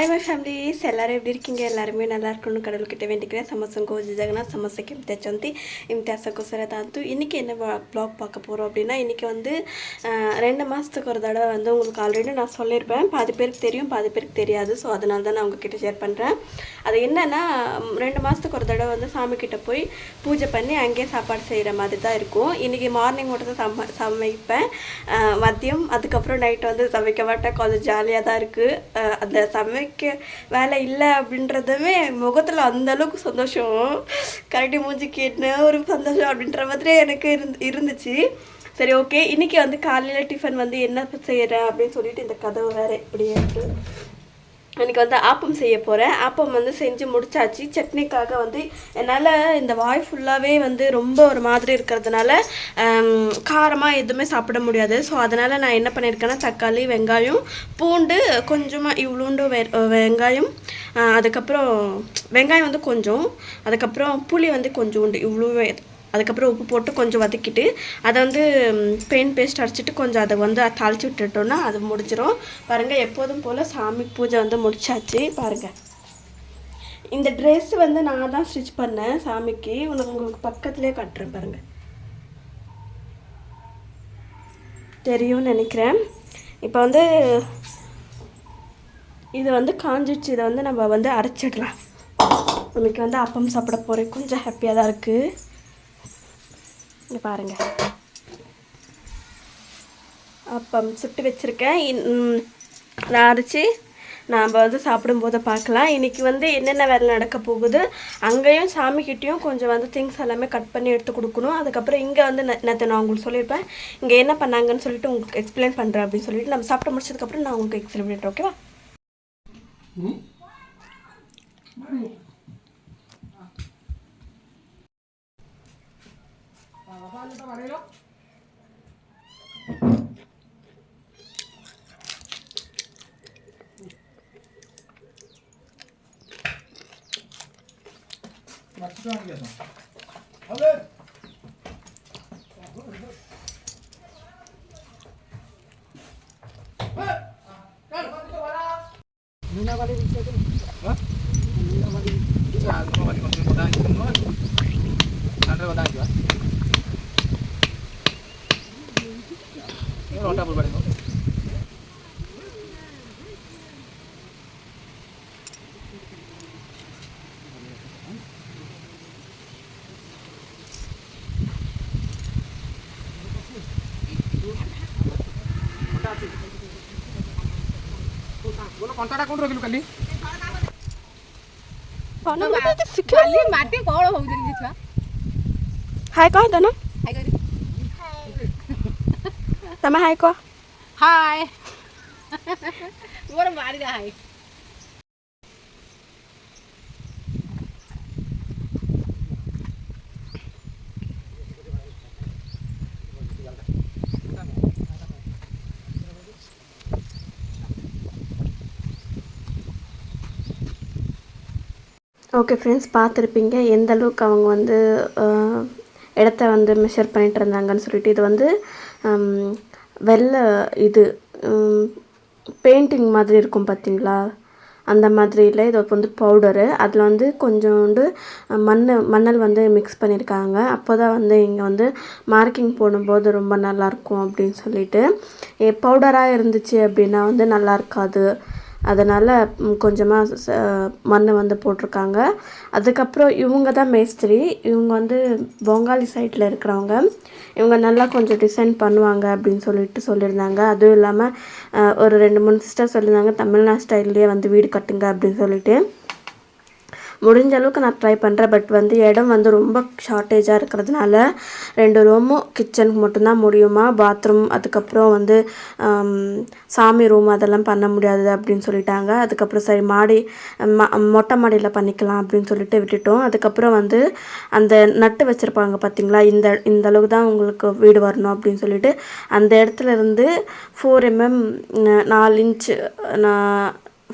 I my families எல்லாரும் எப்படி இருக்கீங்க? எல்லாருமே நல்லா இருக்கணும் கடவுள்கிட்ட வேண்டிக்கிறேன். கோஜி ஜெகநாத் சமசைக்கு இம்தியாச்சந்தி இம்தியாசக்கோசர தாத்து. இன்றைக்கி என்ன ப்ளாக் பார்க்க போகிறோம் அப்படின்னா இன்றைக்கி வந்து ரெண்டு மாதத்துக்கு ஒரு தடவை வந்து உங்களுக்கு ஆல்ரெடி நான் சொல்லியிருப்பேன். பாதி பேருக்கு தெரியும் பாதி பேருக்கு தெரியாது. ஸோ அதனால தான் நான் உங்ககிட்ட ஷேர் பண்ணுறேன் அது என்னென்னா ரெண்டு மாதத்துக்கு ஒரு தடவை வந்து சாமிக்கிட்ட போய் பூஜை பண்ணி அங்கேயே சாப்பாடு செய்கிற மாதிரி தான் இருக்கும். இன்றைக்கி மார்னிங் மட்டும் தான் சம சமைப்பேன். மதியம் அதுக்கப்புறம் நைட்டு வந்து சமைக்க மாட்டேன். கொஞ்சம் ஜாலியாக தான் இருக்குது அந்த சமை சமைக்க வேலை இல்லை அப்படின்றதுமே முகத்தில் அந்த அளவுக்கு சந்தோஷம். கரடி மூஞ்சி என்ன ஒரு சந்தோஷம் அப்படின்ற மாதிரி எனக்கு இருந்து இருந்துச்சு. சரி ஓகே இன்றைக்கி வந்து காலையில் டிஃபன் வந்து என்ன செய்கிறேன் அப்படின்னு சொல்லிட்டு இந்த கதவு வேறு இப்படி இருக்கு. எனக்கு வந்து ஆப்பம் செய்ய போகிறேன் ஆப்பம் வந்து செஞ்சு முடிச்சாச்சு. சட்னிக்காக வந்து என்னால் இந்த வாய் ஃபுல்லாகவே வந்து ரொம்ப ஒரு மாதிரி இருக்கிறதுனால காரமாக எதுவுமே சாப்பிட முடியாது. ஸோ அதனால் நான் என்ன பண்ணியிருக்கேன்னா தக்காளி வெங்காயம் பூண்டு கொஞ்சமாக இவ்வளோண்டு வெ வெங்காயம் அதுக்கப்புறம் வெங்காயம் வந்து கொஞ்சம் அதுக்கப்புறம் புளி வந்து கொஞ்சோண்டு இவ்வளோ அதுக்கப்புறம் உப்பு போட்டு கொஞ்சம் வதக்கிட்டு அதை வந்து பெயின் பேஸ்ட் அரைச்சிட்டு கொஞ்சம் அதை வந்து தாளிச்சு விட்டுட்டோன்னா அது முடிஞ்சிடும் பாருங்கள் எப்போதும் போல் சாமி பூஜை வந்து முடிச்சாச்சு. பாருங்கள் இந்த ட்ரெஸ் வந்து நான் தான் ஸ்டிச் பண்ணேன் சாமிக்கு. உனக்கு உங்களுக்கு பக்கத்துலேயே கட்டுறேன் பாருங்கள் தெரியும்னு நினைக்கிறேன். இப்போ வந்து இது வந்து காஞ்சிடுச்சு இதை வந்து நம்ம வந்து அரைச்சிடலாம். இன்னைக்கு வந்து அப்பம் சாப்பிட போகிறேன் கொஞ்சம் ஹாப்பியாக தான் இருக்குது இங்கே பாருங்கள் அப்பம் சுட்டு வச்சுருக்கேன். இன்- நான் அரைச்சி நாம் வந்து சாப்பிடும்போது பார்க்கலாம். இன்றைக்கி வந்து என்னென்ன வேலை நடக்க போகுது? அங்கேயும் சாமிக்கிட்டேயும் கொஞ்சம் வந்து திங்ஸ் எல்லாமே கட் பண்ணி எடுத்து கொடுக்கணும். அதுக்கப்புறம் இங்கே வந்து நேற்று நான் உங்களுக்கு சொல்லியிருப்பேன். இங்கே என்ன பண்ணாங்கன்னு சொல்லிட்டு உங்களுக்கு எக்ஸ்பிளைன் பண்ணுறேன் அப்படின்னு சொல்லிட்டு நம்ம சாப்பிட்டு முடிச்சதுக்கப்புறம் நான் உங்களுக்கு எக்ஸ்பிளைன் பண்ணுறேன் ஓகேவா 다 말해요? 누나가 내린 କଣ୍ଟାଟା କୋଉଠି ରଖିଲୁ କାଲି କାଲି ମାଟି କଣ ହଉଛି କି ଛୁଆ ହାଇ କହ ତନ ହାଇ କରି ତମେ ହାଇ କହ ହାଏ ମୋର ମାରିଦା ହାଇ ஓகே ஃப்ரெண்ட்ஸ் பார்த்துருப்பீங்க. எந்த அளவுக்கு அவங்க வந்து இடத்த வந்து மெஷர் பண்ணிகிட்டு இருந்தாங்கன்னு சொல்லிட்டு இது வந்து வெள்ளை இது பெயிண்டிங் மாதிரி இருக்கும் பார்த்தீங்களா? அந்த மாதிரி இல்லை இது வந்து பவுடரு அதில் வந்து கொஞ்சோண்டு மண் மணல் வந்து மிக்ஸ் பண்ணியிருக்காங்க அப்போ தான் வந்து இங்கே வந்து மார்க்கிங் போடும்போது ரொம்ப நல்லாயிருக்கும் அப்படின்னு சொல்லிட்டு. பவுடராக இருந்துச்சு அப்படின்னா வந்து நல்லா இருக்காது. அதனால் கொஞ்சமாக மண் வந்து போட்டிருக்காங்க. அதுக்கப்புறம் இவங்க தான் மேஸ்திரி. இவங்க வந்து பொங்காலி சைட்டில் இருக்கிறவங்க. இவங்க நல்லா கொஞ்சம் டிசைன் பண்ணுவாங்க அப்படின்னு சொல்லிட்டு சொல்லியிருந்தாங்க. அதுவும் இல்லாமல் ஒரு ரெண்டு மூணு சிஸ்டர் சொல்லியிருந்தாங்க தமிழ்நாடு ஸ்டைல்லையே வந்து வீடு கட்டுங்க அப்படின்னு சொல்லிட்டு. முடிஞ்ச அளவுக்கு நான் ட்ரை பண்ணுறேன் பட் வந்து இடம் வந்து ரொம்ப ஷார்ட்டேஜாக இருக்கிறதுனால ரெண்டு ரூமும் கிச்சனுக்கு மட்டும்தான் முடியுமா? பாத்ரூம் அதுக்கப்புறம் வந்து சாமி ரூம் அதெல்லாம் பண்ண முடியாது அப்படின்னு சொல்லிட்டாங்க. அதுக்கப்புறம் சரி மாடி ம மொட்டை மாடியில் பண்ணிக்கலாம் அப்படின்னு சொல்லிட்டு விட்டுட்டோம். அதுக்கப்புறம் வந்து அந்த நட்டு வச்சுருப்பாங்க பார்த்தீங்களா இந்த இந்த அளவுக்கு தான் உங்களுக்கு வீடு வரணும் அப்படின்னு சொல்லிட்டு அந்த இடத்துல இருந்து ஃபோர் எம்எம் நாலு இன்ச்சு நான்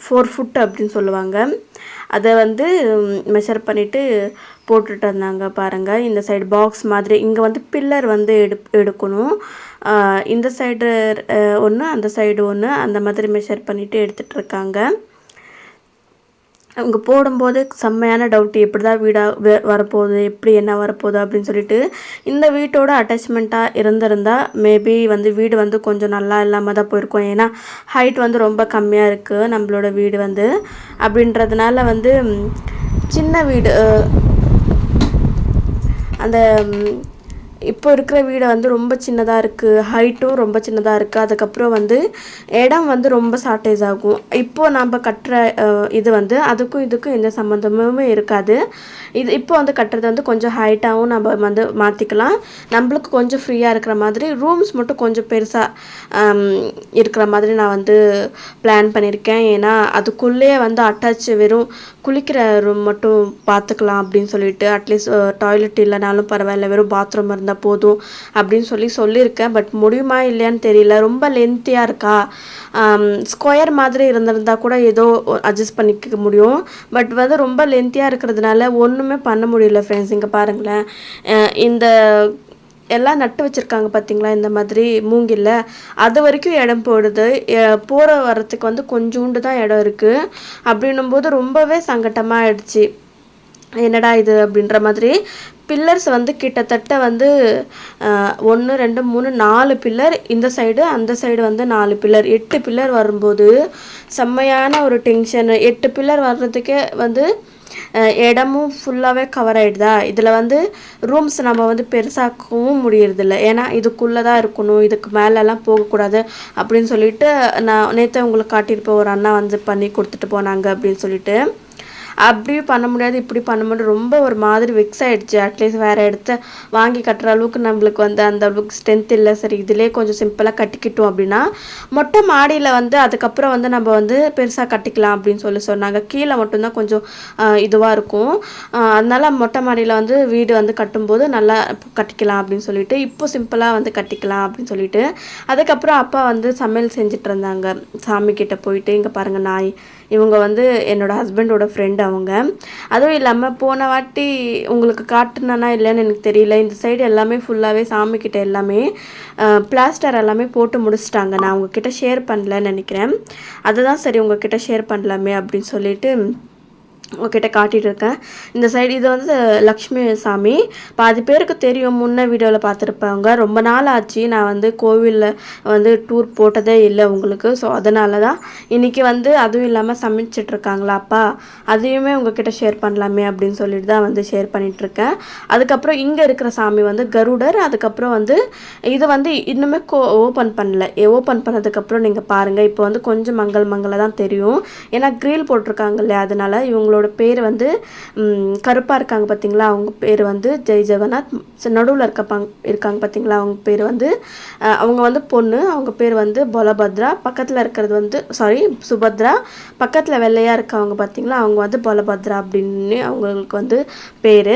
ஃபோர் ஃபுட் அப்படின்னு சொல்லுவாங்க. அதை வந்து மெஷர் பண்ணிவிட்டு போட்டுட்டு இருந்தாங்க பாருங்கள் இந்த சைடு பாக்ஸ் மாதிரி. இங்கே வந்து பில்லர் வந்து எடு எடுக்கணும். இந்த சைடு ஒன்று அந்த சைடு ஒன்று அந்த மாதிரி மெஷர் பண்ணிவிட்டு எடுத்துகிட்ருக்காங்க அவங்க போடும்போது செம்மையான டவுட்டு எப்படி தான் வீடாக வரப்போகுது எப்படி என்ன வரப்போகுது அப்படின்னு சொல்லிட்டு இந்த வீட்டோட அட்டாச்மெண்ட்டாக இருந்திருந்தால் மேபி வந்து வீடு வந்து கொஞ்சம் நல்லா இல்லாமல் தான் போயிருக்கோம். ஏன்னா ஹைட் வந்து ரொம்ப கம்மியாக இருக்குது நம்மளோட வீடு வந்து. அப்படின்றதுனால வந்து சின்ன வீடு அந்த இப்போ இருக்கிற வீடு வந்து ரொம்ப சின்னதாக இருக்குது ஹைட்டும் ரொம்ப சின்னதாக இருக்குது அதுக்கப்புறம் வந்து இடம் வந்து ரொம்ப ஷார்ட்டேஜ் ஆகும். இப்போது நம்ம கட்டுற இது வந்து அதுக்கும் இதுக்கும் எந்த சம்மந்தமுமே இருக்காது. இது இப்போ வந்து கட்டுறது வந்து கொஞ்சம் ஹைட்டாகவும் நம்ம வந்து மாற்றிக்கலாம் நம்மளுக்கு கொஞ்சம் ஃப்ரீயாக இருக்கிற மாதிரி ரூம்ஸ் மட்டும் கொஞ்சம் பெருசாக இருக்கிற மாதிரி நான் வந்து பிளான் பண்ணியிருக்கேன். ஏன்னா அதுக்குள்ளேயே வந்து அட்டாச் வெறும் குளிக்கிற ரூம் மட்டும் பார்த்துக்கலாம் அப்படின்னு சொல்லிட்டு அட்லீஸ்ட் டாய்லெட் இல்லைனாலும் பரவாயில்ல. வெறும் பாத்ரூம் இருந்தால் போதும் அப்படின்னு சொல்லி சொல்லியிருக்கேன். பட் முடியுமா இல்லையான்னு தெரியல. ரொம்ப லென்த்தியாக இருக்கா? ஸ்கொயர் மாதிரி இருந்திருந்தா கூட ஏதோ அட்ஜஸ்ட் பண்ணிக்க முடியும். பட் வந்து ரொம்ப லென்த்தியாக இருக்கிறதுனால ஒன்றுமே பண்ண முடியல ஃப்ரெண்ட்ஸ் இங்கே பாருங்களேன். இந்த எல்லாம் நட்டு வச்சுருக்காங்க பார்த்தீங்களா இந்த மாதிரி மூங்கில் அது வரைக்கும் இடம் போடுது. போகிற வரத்துக்கு வந்து கொஞ்சோண்டு தான் இடம் இருக்குது அப்படின்னும் போது ரொம்பவே சங்கட்டமாக ஆயிடுச்சு. என்னடா இது அப்படின்ற மாதிரி பில்லர்ஸ் வந்து கிட்டத்தட்ட வந்து ஒன்று ரெண்டு மூணு நாலு பில்லர் இந்த சைடு அந்த சைடு வந்து நாலு பில்லர். எட்டு பில்லர் வரும்போது செம்மையான ஒரு டென்ஷன். எட்டு பில்லர் வர்றதுக்கே வந்து இடமும் ஃபுல்லாகவே கவர் ஆகிடுதா இதில் வந்து ரூம்ஸ் நம்ம வந்து பெருசாக்கவும் முடியறதில்ல. ஏன்னா இதுக்குள்ளே தான் இருக்கணும் இதுக்கு மேலெல்லாம் போகக்கூடாது அப்படின்னு சொல்லிட்டு நான் நேற்று உங்களுக்கு காட்டியிருப்பேன். ஒரு அண்ணா வந்து பண்ணி கொடுத்துட்டு போனாங்க அப்படின்னு சொல்லிட்டு. அப்படியும் பண்ண முடியாது இப்படி பண்ண முடியாது. ரொம்ப ஒரு மாதிரி வெக்ஸ் ஆகிடுச்சு அட்லீஸ்ட் வேறு இடத்த வாங்கி கட்டுற அளவுக்கு நம்மளுக்கு வந்து அந்த அளவுக்கு ஸ்ட்ரென்த் இல்லை. சரி இதிலே கொஞ்சம் சிம்பிளாக கட்டிக்கிட்டோம் அப்படின்னா மொட்டை மாடியில் வந்து அதுக்கப்புறம் வந்து நம்ம வந்து பெருசாக கட்டிக்கலாம் அப்படின்னு சொல்லி சொன்னாங்க. கீழே மட்டும்தான் கொஞ்சம் இதுவாக இருக்கும். அதனால் மொட்டை மாடியில் வந்து வீடு வந்து கட்டும்போது நல்லா கட்டிக்கலாம் அப்படின்னு சொல்லிட்டு இப்போ சிம்பிளாக வந்து கட்டிக்கலாம் அப்படின்னு சொல்லிட்டு அதுக்கப்புறம் அப்பா வந்து சமையல் செஞ்சுட்டு இருந்தாங்க. சாமி கிட்ட போயிட்டு இங்கே பாருங்கள் நாய் இவங்க வந்து என்னோட ஹஸ்பண்டோட ஃப்ரெண்டு அவங்க. அதுவும் இல்லாமல் போன வாட்டி உங்களுக்கு காட்டுனானா இல்லைன்னு எனக்கு தெரியல. இந்த சைடு எல்லாமே ஃபுல்லாகவே சாமிக்கிட்ட எல்லாமே பிளாஸ்டர் எல்லாமே போட்டு முடிச்சிட்டாங்க. நான் உங்ககிட்ட ஷேர் பண்ணலன்னு நினைக்கிறேன். அதுதான் சரி உங்ககிட்ட ஷேர் பண்ணலாமே அப்படின்னு சொல்லிட்டு உங்ககிட்ட காட்டிட்டு இருக்கேன் இந்த சைடு இது வந்து லக்ஷ்மி சாமி பாதி பேருக்கு தெரியும். முன்ன வீடியோவில் பார்த்துருப்பாங்க ரொம்ப நாள் ஆச்சு. நான் வந்து கோவிலில் வந்து டூர் போட்டதே இல்லை உங்களுக்கு. ஸோ அதனால தான் இன்றைக்கி வந்து அதுவும் இல்லாமல் சமைச்சிட்ருக்காங்களா அப்பா? அதையுமே உங்ககிட்ட ஷேர் பண்ணலாமே அப்படின்னு சொல்லிட்டு தான் வந்து ஷேர் பண்ணிகிட்ருக்கேன் அதுக்கப்புறம் இங்கே இருக்கிற சாமி வந்து கருடர். அதுக்கப்புறம் வந்து இது வந்து இன்னுமே கோ ஓப்பன் பண்ணல. ஓப்பன் பண்ணதுக்கப்புறம் நீங்கள் பாருங்கள் இப்போ வந்து கொஞ்சம் மங்கள் மங்களாக தான் தெரியும். ஏன்னா க்ரில் போட்டிருக்காங்க இல்லையா? அதனால இவங்களோட பேர் வந்து கருப்பாக இருக்காங்க பார்த்தீங்களா அவங்க பேர் வந்து ஜெய் ஜெகநாத். நடுவில் இருக்க பங் இருக்காங்க பார்த்தீங்களா அவங்க பேர் வந்து அவங்க வந்து பொண்ணு அவங்க பேர் வந்து பலபத்ரா. பக்கத்தில் இருக்கிறது வந்து சாரி சுபத்ரா. பக்கத்தில் வெள்ளையாக இருக்கவங்க பார்த்தீங்களா அவங்க வந்து பலபத்ரா அப்படின்னு அவங்களுக்கு வந்து பேர்.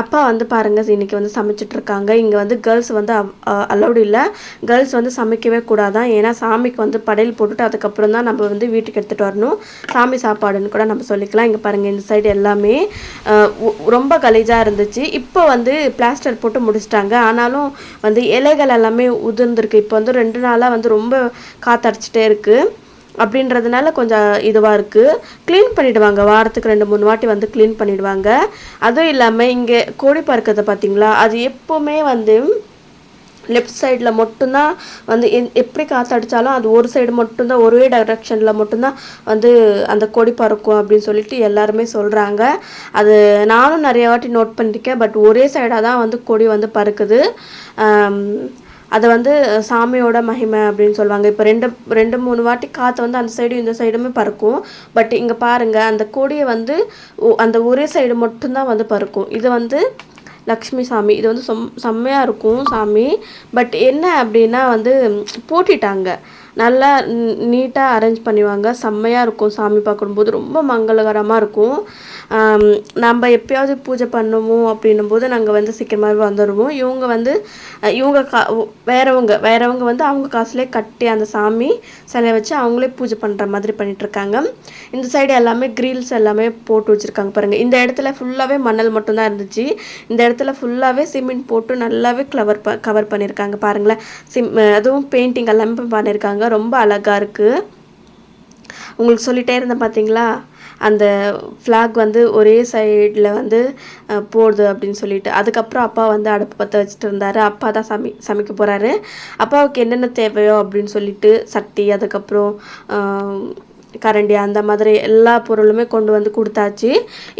அப்பா வந்து பாருங்க இன்னைக்கு வந்து சமைச்சிட்டு இருக்காங்க இங்கே வந்து கேர்ள்ஸ் வந்து அலௌடு இல்லை. கேர்ள்ஸ் வந்து சமைக்கவே கூடாதான் ஏன்னா சாமிக்கு வந்து படையல் போட்டுட்டு அதுக்கப்புறம் தான் நம்ம வந்து வீட்டுக்கு எடுத்துகிட்டு வரணும். சாமி சாப்பாடுன்னு கூட நம்ம சொல்லிக்கலாம். இங்கே பாருங்கள் இந்த சைடு எல்லாமே ரொம்ப கலீஜாக இருந்துச்சு. இப்போ வந்து பிளாஸ்டர் போட்டு முடிச்சிட்டாங்க. ஆனாலும் வந்து இலைகள் எல்லாமே உதிர்ந்துருக்கு. இப்போ வந்து ரெண்டு நாளாக வந்து ரொம்ப காத்தடிச்சிட்டே இருக்குது அப்படின்றதுனால கொஞ்சம் இதுவாக இருக்குது க்ளீன் பண்ணிவிடுவாங்க வாரத்துக்கு ரெண்டு மூணு வாட்டி வந்து க்ளீன் பண்ணிவிடுவாங்க அதுவும் இல்லாமல் இங்கே கோழி பார்க்கறதை பார்த்தீங்களா அது எப்போவுமே வந்து லெஃப்ட் சைடில் மட்டும்தான் வந்து எந்- எப்படி அடித்தாலும் அது ஒரு சைடு மட்டும்தான் ஒரே டைரக்ஷனில் மட்டும்தான் வந்து அந்த கொடி பறக்கும் அப்படின்னு சொல்லிட்டு எல்லாருமே சொல்கிறாங்க அது நானும் நிறைய வாட்டி நோட் பண்ணியிருக்கேன் பட் ஒரே சைடாக தான் வந்து கொடி வந்து பறக்குது. அதை வந்து சாமியோட மகிமை அப்படின்னு சொல்லுவாங்க. இப்போ ரெண்டு ரெண்டு மூணு வாட்டி காற்று வந்து அந்த சைடும் இந்த சைடுமே பறக்கும். பட் இங்கே பாருங்கள் அந்த கொடியை வந்து அந்த ஒரே சைடு மட்டும்தான் வந்து பறக்கும். இது வந்து லக்ஷ்மி சாமி. இது வந்து செம் செம்மையாக இருக்கும் சாமி. பட் என்ன அப்படின்னா வந்து ம், பூட்டிட்டாங்க. நல்லா நீட்டாக அரேஞ்ச் பண்ணிவாங்க. செம்மையாக இருக்கும் சாமி பார்க்கும்போது. ரொம்ப மங்களகரமாக இருக்கும். நம்ம எப்பயாவது பூஜை பண்ணுவோம் அப்படின்னும் போது நாங்கள் வந்து சீக்கிரமாகவே வந்துடுவோம் இவங்க வந்து இவங்க கா வேறவங்க வேறவங்க வந்து அவங்க காசுலேயே கட்டி அந்த சாமி சிலையை வச்சு அவங்களே பூஜை பண்ணுற மாதிரி பண்ணிகிட்ருக்காங்க இந்த சைடு எல்லாமே கிரில்ஸ் எல்லாமே போட்டு வச்சுருக்காங்க பாருங்கள் இந்த இடத்துல ஃபுல்லாகவே மணல் மட்டும்தான் இருந்துச்சு. இந்த இடத்துல ஃபுல்லாகவே சிமெண்ட் போட்டு நல்லாவே கவர் ப கவர் பண்ணியிருக்காங்க பாருங்களேன். சிம் அதுவும் பெயிண்டிங் எல்லாமே பண்ணியிருக்காங்க ரொம்ப அழகாக இருக்குது உங்களுக்கு சொல்லிட்டே இருந்தேன் பார்த்தீங்களா அந்த ஃப்ளாக் வந்து ஒரே சைடில் வந்து போடுது அப்படின்னு சொல்லிட்டு. அதுக்கப்புறம் அப்பா வந்து அடுப்பு பற்ற வச்சுட்டு இருந்தார். அப்பா தான் சமை சமைக்க போகிறாரு அப்பாவுக்கு என்னென்ன தேவையோ அப்படின்னு சொல்லிட்டு சட்டி அதுக்கப்புறம் கரண்டி அந்த மாதிரி எல்லா பொருளுமே கொண்டு வந்து கொடுத்தாச்சு.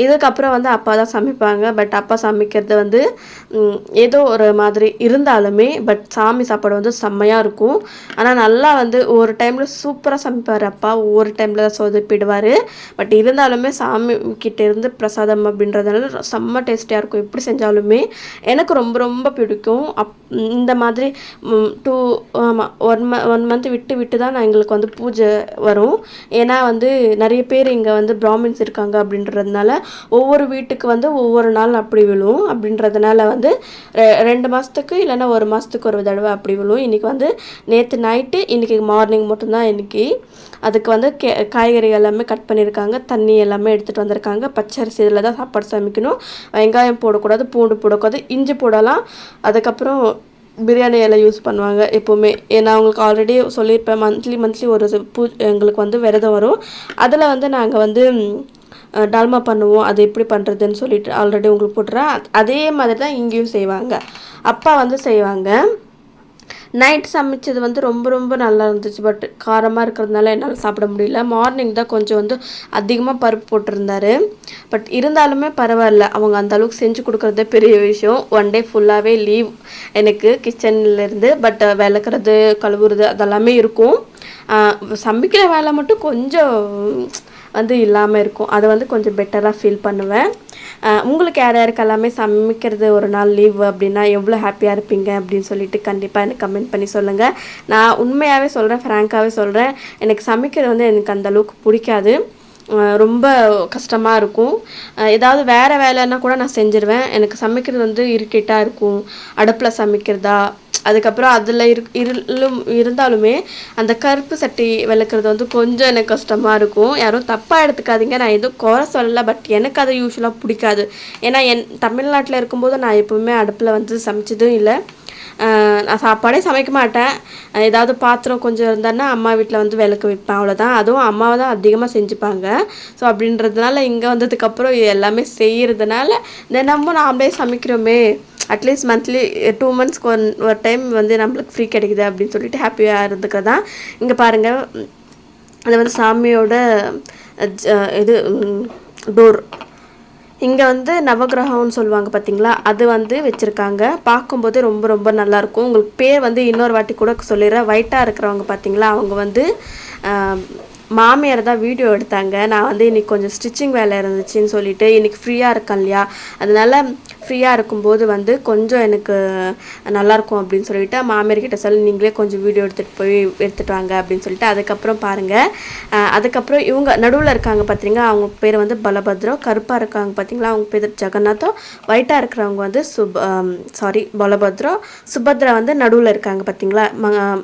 இதுக்கப்புறம் வந்து அப்பா தான் சமைப்பாங்க. பட் அப்பா சமைக்கிறது வந்து ஏதோ ஒரு மாதிரி இருந்தாலுமே பட் சாமி சாப்பாடு வந்து செம்மையாக இருக்கும். ஆனால் நல்லா வந்து ஒரு டைமில் சூப்பராக சமைப்பார் அப்பா. ஒவ்வொரு டைமில் தான் சொதப்பிடுவார். பட் இருந்தாலுமே சாமி கிட்டேருந்து பிரசாதம் அப்படின்றதுனால செம்ம டேஸ்டியாக இருக்கும். எப்படி செஞ்சாலுமே எனக்கு ரொம்ப ரொம்ப பிடிக்கும். அப் இந்த மாதிரி டூ ஆமாம் ஒன் ம ஒன் மந்த் விட்டு விட்டு தான் நான் எங்களுக்கு வந்து பூஜை வரும். ஏன்னா வந்து நிறைய பேர் இங்கே வந்து பிராமின்ஸ் இருக்காங்க அப்படின்றதுனால ஒவ்வொரு வீட்டுக்கு வந்து ஒவ்வொரு நாள் அப்படி விழும். அப்படின்றதுனால வந்து ரெ- ரெண்டு மாதத்துக்கு இல்லைன்னா ஒரு மாதத்துக்கு ஒரு தடவை அப்படி விழும். இன்றைக்கி வந்து நேற்று நைட்டு இன்றைக்கி மார்னிங் மட்டும்தான் இன்றைக்கி அதுக்கு வந்து கே காய்கறி எல்லாமே கட் பண்ணியிருக்காங்க. தண்ணி எல்லாமே எடுத்துகிட்டு வந்திருக்காங்க. பச்சரிசி இதில் தான் சாப்பாடு சமைக்கணும். வெங்காயம் போடக்கூடாது பூண்டு போடக்கூடாது இஞ்சி போடலாம். அதுக்கப்புறம் பிரியாணி எல்லாம் யூஸ் பண்ணுவாங்க எப்போவுமே. ஏன்னா அவங்களுக்கு ஆல்ரெடி சொல்லியிருப்பேன் மந்த்லி மந்த்லி ஒரு பூ எங்களுக்கு வந்து விரதம் வரும். அதில் வந்து நாங்கள் வந்து டால்மா பண்ணுவோம். அது எப்படி பண்ணுறதுன்னு சொல்லிட்டு ஆல்ரெடி உங்களுக்கு போட்டுறேன். அதே மாதிரி தான் இங்கேயும் செய்வாங்க. அப்பா வந்து செய்வாங்க. நைட் சமைச்சது வந்து ரொம்ப ரொம்ப நல்லா இருந்துச்சு. பட் காரமாக இருக்கிறதுனால என்னால் சாப்பிட முடியல. மார்னிங் தான் கொஞ்சம் வந்து அதிகமாக பருப்பு போட்டிருந்தாரு. பட் இருந்தாலுமே பரவாயில்ல. அவங்க அந்த அளவுக்கு செஞ்சு கொடுக்குறதே பெரிய விஷயம். ஒன் டே ஃபுல்லாகவே லீவ் எனக்கு கிச்சன்லேருந்து பட் விளக்குறது கழுவுறது அதெல்லாமே இருக்கும். சமைக்கிற வேலை மட்டும் கொஞ்சம் வந்து இல்லாமல் இருக்கும். அதை வந்து கொஞ்சம் பெட்டராக ஃபீல் பண்ணுவேன். உங்களுக்கு யார் யாருக்கு எல்லாமே சமைக்கிறது ஒரு நாள் லீவ் அப்படின்னா எவ்வளோ ஹாப்பியாக இருப்பீங்க அப்படின்னு சொல்லிட்டு கண்டிப்பாக எனக்கு கமெண்ட் பண்ணி சொல்லுங்கள் நான் உண்மையாகவே சொல்கிறேன் ஃப்ராங்காகவே சொல்கிறேன் எனக்கு சமைக்கிறது வந்து எனக்கு அந்த அளவுக்கு பிடிக்காது. ரொம்ப கஷ்டமாக இருக்கும். ஏதாவது வேறு வேலைன்னா கூட நான் செஞ்சுருவேன். எனக்கு சமைக்கிறது வந்து இரிட்டேட்டாக இருக்கும். அடுப்பில் சமைக்கிறதா? அதுக்கப்புறம் அதில் இரு இருளும் இருந்தாலுமே அந்த கருப்பு சட்டி விளக்குறது வந்து கொஞ்சம் எனக்கு கஷ்டமாக இருக்கும். யாரும் தப்பாக எடுத்துக்காதீங்க. நான் எதுவும் குறை சொல்லலை. பட் எனக்கு அது யூஸ்வலாக பிடிக்காது. ஏன்னா என் தமிழ்நாட்டில் இருக்கும்போது நான் எப்பவுமே அடுப்பில் வந்து சமைச்சதும் இல்லை. நான் சாப்பாடே சமைக்க மாட்டேன். ஏதாவது பாத்திரம் கொஞ்சம் இருந்தான்னா அம்மா வீட்டில் வந்து விளக்கு வைப்பேன். அவ்வளோதான் அதுவும் அம்மாவை தான் அதிகமாக செஞ்சுப்பாங்க. ஸோ அப்படின்றதுனால இங்கே வந்ததுக்கப்புறம் எல்லாமே செய்கிறதுனால தினமும் நாமளே சமைக்கிறோமே. அட்லீஸ்ட் மந்த்லி டூ மந்த்ஸ்க்கு ஒன் ஒரு டைம் வந்து நம்மளுக்கு ஃப்ரீ கிடைக்குது அப்படின்னு சொல்லிட்டு ஹாப்பியாக இருந்துக்கிறது தான் இங்கே பாருங்கள் அது வந்து சாமியோட ஜ- இது டோர் இங்கே வந்து நவகிரகம்னு சொல்லுவாங்க பார்த்தீங்களா அது வந்து வச்சுருக்காங்க. பார்க்கும்போதே ரொம்ப ரொம்ப நல்லாயிருக்கும். உங்களுக்கு பேர் வந்து இன்னொரு வாட்டி கூட சொல்லிடுறேன். ஒயிட்டாக இருக்கிறவங்க பார்த்தீங்களா அவங்க வந்து மாமியார் தான் வீடியோ எடுத்தாங்க. நான் வந்து இன்னைக்கு கொஞ்சம் ஸ்டிச்சிங் வேலை இருந்துச்சுன்னு சொல்லிட்டு இன்னைக்கு ஃப்ரீயாக இருக்கேன் இல்லையா? அதனால ஃப்ரீயாக இருக்கும்போது வந்து கொஞ்சம் எனக்கு நல்லாயிருக்கும் அப்படின்னு சொல்லிட்டு மாமியார்கிட்ட சொல்லி நீங்களே கொஞ்சம் வீடியோ எடுத்துகிட்டு போய் எடுத்துகிட்டு வாங்க அப்படின்னு சொல்லிட்டு அதுக்கப்புறம் பாருங்கள் அதுக்கப்புறம் இவங்க நடுவில் இருக்காங்க பார்த்தீங்கன்னா அவங்க பேர் வந்து பலபத்ரம் கருப்பாக இருக்காங்க பார்த்தீங்களா அவங்க பேர் ஜெகநாதம் ஒயிட்டாக இருக்கிறவங்க வந்து சுப் சாரி பலபத்ரோ. சுபத்ரா வந்து நடுவில் இருக்காங்க பார்த்தீங்களா ம-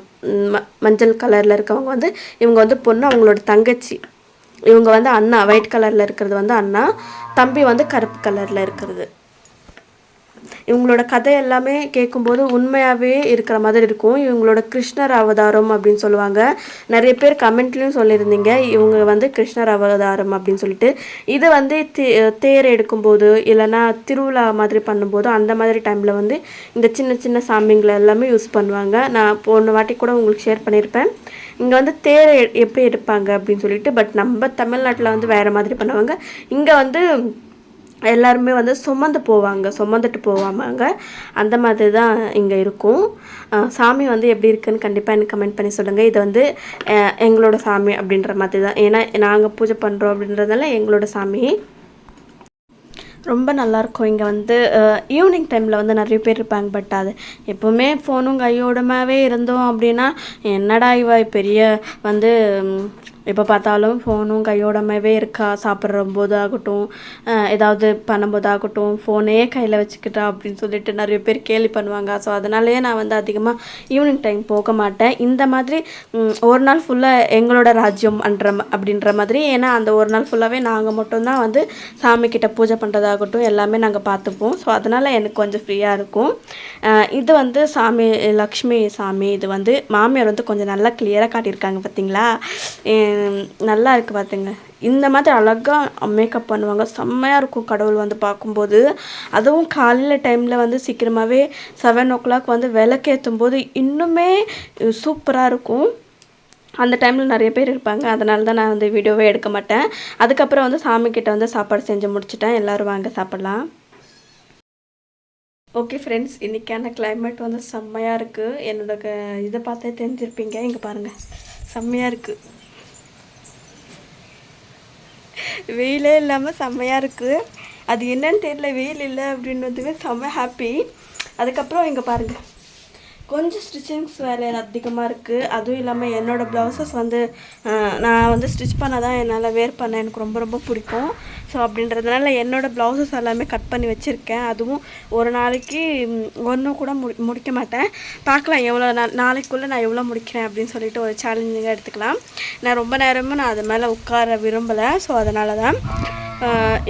மஞ்சள் கலரில் இருக்கவங்க வந்து இவங்க வந்து பொண்ணு அவங்களோட தங்கச்சி. இவங்க வந்து அண்ணா ஒயிட் கலரில் இருக்கிறது வந்து அண்ணா. தம்பி வந்து கருப்பு கலரில் இருக்கிறது. இவங்களோட கதை எல்லாமே கேட்கும்போது உண்மையாகவே இருக்கிற மாதிரி இருக்கும். இவங்களோட கிருஷ்ணர் அவதாரம் அப்படின்னு சொல்லுவாங்க. நிறைய பேர் கமெண்ட்லேயும் சொல்லியிருந்தீங்க. இவங்க வந்து கிருஷ்ணர் அவதாரம் அப்படின்னு சொல்லிட்டு. இது வந்து தே- தேர் எடுக்கும்போது இல்லைன்னா திருவிழா மாதிரி பண்ணும்போது அந்த மாதிரி டைமில் வந்து இந்த சின்ன சின்ன சாமிங்களை எல்லாமே யூஸ் பண்ணுவாங்க. நான் போன வாட்டி கூட உங்களுக்கு ஷேர் பண்ணியிருப்பேன். இங்கே வந்து தேர் எப்படி எடுப்பாங்க அப்படின்னு சொல்லிட்டு பட் நம்ம தமிழ்நாட்டில் வந்து வேறு மாதிரி பண்ணுவாங்க. இங்கே வந்து எல்லாருமே வந்து சுமந்து போவாங்க சுமந்துட்டு போவாங்க. அந்த மாதிரி தான் இங்கே இருக்கும். சாமி வந்து எப்படி இருக்குன்னு கண்டிப்பாக எனக்கு கமெண்ட் பண்ணி சொல்லுங்கள் இது வந்து எங்களோட சாமி அப்படின்ற மாதிரி தான். ஏன்னா நாங்கள் பூஜை பண்ணுறோம் அப்படின்றதால எங்களோட சாமி. ரொம்ப நல்லாயிருக்கும் இங்கே வந்து. ஈவினிங் டைமில் வந்து நிறைய பேர் இருப்பாங்க. பட் அது எப்போவுமே ஃபோனும் கையோடமாவே இருந்தோம் அப்படின்னா என்னடா இவ பெரிய வந்து எப்போ பார்த்தாலும் ஃபோனும் கையோடமாவே இருக்கா? சாப்பிட்ற போது ஆகட்டும் ஏதாவது பண்ணும்போது ஆகட்டும் ஃபோனே கையில் வச்சுக்கிட்டா அப்படின்னு சொல்லிட்டு நிறைய பேர் கேலி பண்ணுவாங்க. ஸோ அதனாலேயே நான் வந்து அதிகமாக ஈவினிங் டைம் போக மாட்டேன். இந்த மாதிரி ஒரு நாள் ஃபுல்லாக எங்களோட ராஜ்யம் அன்ற அப்படின்ற மாதிரி. ஏன்னா அந்த ஒரு நாள் ஃபுல்லாகவே நாங்கள் மட்டும்தான் வந்து சாமிக்கிட்ட பூஜை பண்ணுறதாகட்டும் எல்லாமே நாங்கள் பார்த்துப்போம். ஸோ அதனால் எனக்கு கொஞ்சம் ஃப்ரீயாக இருக்கும். இது வந்து சாமி லக்ஷ்மி சாமி இது வந்து மாமியார் வந்து கொஞ்சம் நல்லா கிளியராக காட்டியிருக்காங்க பார்த்தீங்களா நல்லா இருக்குது பார்த்துங்க இந்த மாதிரி அழகாக மேக்கப் பண்ணுவாங்க. செம்மையாக இருக்கும் கடவுள் வந்து பார்க்கும்போது. அதுவும் காலையில் டைமில் வந்து சீக்கிரமாகவே செவன் ஓ கிளாக் வந்து விளக்கேற்றும் போது இன்னுமே சூப்பராக இருக்கும். அந்த டைமில் நிறைய பேர் இருப்பாங்க. அதனால தான் நான் வந்து வீடியோவே எடுக்க மாட்டேன். அதுக்கப்புறம் வந்து சாமிக்கிட்ட வந்து சாப்பாடு செஞ்சு முடிச்சிட்டேன். எல்லோரும் வாங்க சாப்பிட்லாம். ஓகே ஃப்ரெண்ட்ஸ் இன்றைக்கான கிளைமேட் வந்து செம்மையாக இருக்குது என்னோட க இதை பார்த்தே தெரிஞ்சிருப்பீங்க. இங்கே பாருங்கள் செம்மையாக இருக்குது வெயிலே இல்லாமல் செம்மையாக இருக்குது அது என்னன்னு தெரியல வெயில் இல்லை அப்படின்றதுவே செம்ம ஹாப்பி அதுக்கப்புறம் இங்கே பாருங்கள் கொஞ்சம் ஸ்டிச்சிங்ஸ் வேலை அதிகமாக இருக்குது அதுவும் இல்லாமல் என்னோடய ப்ளவுசஸ் வந்து நான் வந்து ஸ்டிச் பண்ண தான் என்னால் வேர் பண்ண எனக்கு ரொம்ப ரொம்ப பிடிக்கும். ஸோ அப்படின்றதுனால என்னோடய ப்ளவுசஸ் எல்லாமே கட் பண்ணி வச்சுருக்கேன். அதுவும் ஒரு நாளைக்கு ஒன்றும் கூட முடி முடிக்க மாட்டேன். பார்க்கலாம் எவ்வளோ நாள் நாளைக்குள்ளே நான் எவ்வளோ முடிக்கிறேன் அப்படின்னு சொல்லிட்டு ஒரு சேலஞ்சிங்காக எடுத்துக்கலாம். நான் ரொம்ப நேரமும் நான் அது மேலே உட்கார விரும்பலை. ஸோ அதனால தான்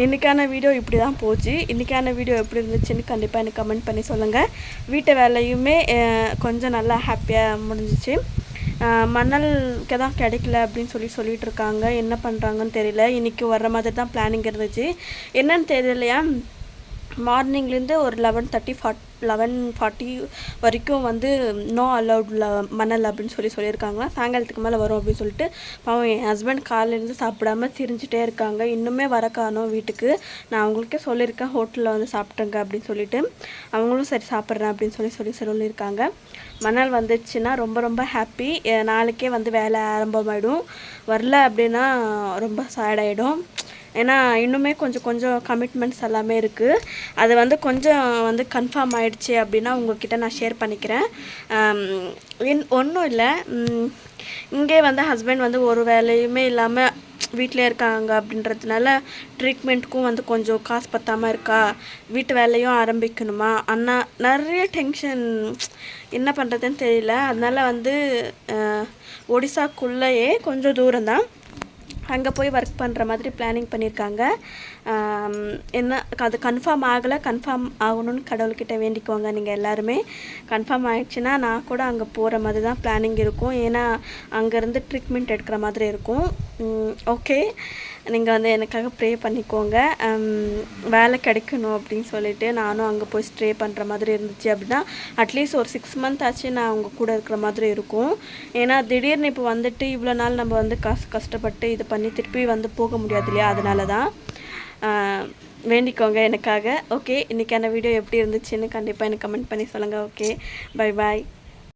இன்றைக்கான இன்னைக்கான வீடியோ இப்படி தான் போச்சு. இன்றைக்கான வீடியோ எப்படி இருந்துச்சுன்னு கண்டிப்பாக எனக்கு கமெண்ட் பண்ணி சொல்லுங்கள் வீட்டு வேலையுமே கொஞ்சம் நல்லா ஹாப்பியாக முடிஞ்சிச்சு. மணல் தான் கிடைக்கல அப்படின்னு சொல்லி சொல்லிட்டு இருக்காங்க என்ன பண்ணுறாங்கன்னு தெரியல. இன்றைக்கி வர்ற மாதிரி தான் பிளானிங் இருந்துச்சு. என்னன்னு தெரியலையா? மார்னிங்லேருந்து ஒரு eleven thirty forty eleven forty வரைக்கும் வந்து நோ அலவுட் மணல் அப்படின்னு சொல்லி சொல்லியிருக்காங்களா? சாயங்காலத்துக்கு மேலே வரும் அப்படின்னு சொல்லிட்டு பாவம் என் ஹஸ்பண்ட் காலையிலேருந்து சாப்பிடாம திரிஞ்சிட்டே இருக்காங்க. இன்னுமே வர காணும் வீட்டுக்கு. நான் அவங்களுக்கே சொல்லியிருக்கேன் ஹோட்டலில் வந்து சாப்பிட்ருங்க அப்படின்னு சொல்லிட்டு. அவங்களும் சரி சாப்பிட்றேன் அப்படின்னு சொல்லி சொல்லி சொல்லியிருக்காங்க. மணல் வந்துச்சுன்னா ரொம்ப ரொம்ப ஹாப்பி நாளைக்கே வந்து வேலை ஆரம்பமாயிடும். வரல அப்படின்னா ரொம்ப சேட் ஆகிடும் ஏன்னா இன்னுமே கொஞ்சம் கொஞ்சம் கமிட்மெண்ட்ஸ் எல்லாமே இருக்குது அது வந்து கொஞ்சம் வந்து கன்ஃபார்ம் ஆயிடுச்சு அப்படின்னா உங்ககிட்ட நான் ஷேர் பண்ணிக்கிறேன். ஒன்றும் இல்லை. இங்கே வந்து ஹஸ்பண்ட் வந்து ஒரு வேலையுமே இல்லாமல் வீட்டிலே இருக்காங்க அப்படின்றதுனால ட்ரீட்மெண்ட்டுக்கும் வந்து கொஞ்சம் காசு பத்தாமல் இருக்கா? வீட்டு வேலையும் ஆரம்பிக்கணுமா? அண்ணா நிறைய டென்ஷன் என்ன பண்ணுறதுன்னு தெரியல. அதனால் வந்து ஒடிசாக்குள்ளேயே கொஞ்சம் தூரம் தான் அங்கே போய் ஒர்க் பண்ணுற மாதிரி பிளானிங் பண்ணியிருக்காங்க என்ன அது கன்ஃபார்ம் ஆகலை கன்ஃபார்ம் ஆகணும்னு கடவுள்கிட்ட வேண்டிக்கோங்க நீங்கள் எல்லாருமே. கன்ஃபார்ம் ஆயிடுச்சுன்னா நான் கூட அங்கே போகிற மாதிரி தான் பிளானிங் இருக்கும். ஏன்னா அங்கேருந்து ட்ரீட்மெண்ட் எடுக்கிற மாதிரி இருக்கும். ஓகே நீங்கள் வந்து எனக்காக ப்ரே பண்ணிக்கோங்க. வேலை கிடைக்கணும் அப்படின்னு சொல்லிட்டு நானும் அங்கே போய் ஸ்ட்ரே பண்ணுற மாதிரி இருந்துச்சு அப்படின்னா அட்லீஸ்ட் ஒரு சிக்ஸ் மந்த் ஆச்சு நான் அவங்க கூட இருக்கிற மாதிரி இருக்கும். ஏன்னா திடீர்னு இப்போ வந்துட்டு இவ்வளோ நாள் நம்ம வந்து காசு கஷ்டப்பட்டு இது பண்ணி திருப்பி வந்து போக முடியாது இல்லையா? அதனால தான் வேண்டிக்கோங்க எனக்காக. ஓகே இன்றைக்கான வீடியோ எப்படி இருந்துச்சுன்னு கண்டிப்பாக எனக்கு கமெண்ட் பண்ணி சொல்லுங்கள் ஓகே பை பாய்